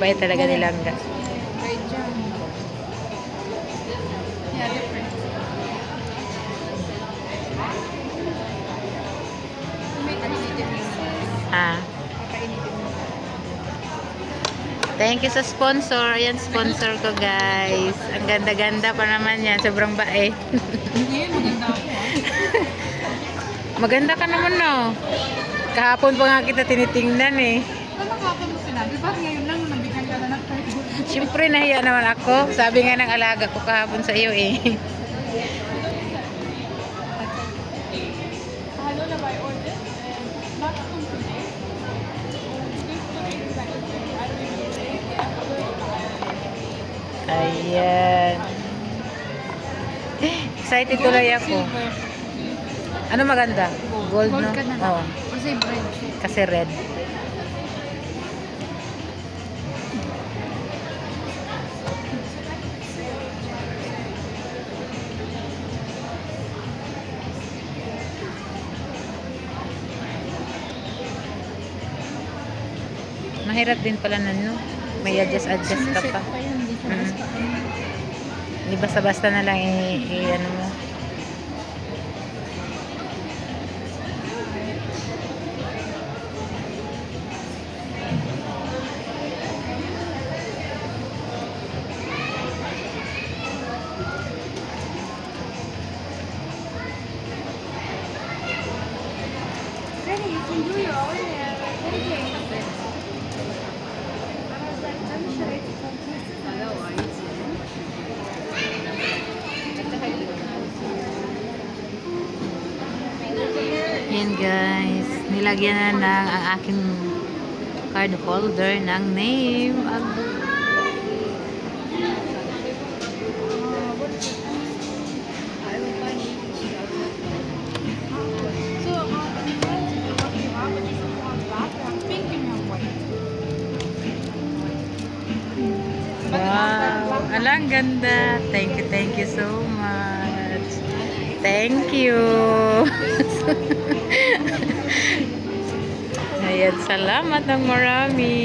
bait talaga ni Langga. Right dyan. Yeah, different. May kainitin mo. Ah. Thank you sa sponsor. Ayan, sponsor ko, guys. Ang ganda-ganda pa naman yan. Sobrang bae. Maganda ah. Maganda ka naman, no? Kahapon pa nga kita tinitingnan, eh. Ano kapag mo sinabi? Bakit ngayon lang nung Siyempre, nahiya naman ako. Sabi nga ng alaga ko kahapon sa iyo, eh. Ayan. Excited tuloy ako. Ano maganda? Gold, Gold no? ka na. Oo. Kasi bread. Kasi red. Mahirap din pala na no. May adjust-adjust ka pa. Hindi Mm. basta-basta na lang i- i- ano mo. Yan guys, nilagyan na ng ang aking card holder ng name. Wow, alang ganda. Thank you, thank you so much. Thank you. Ayan, salamat ng marami.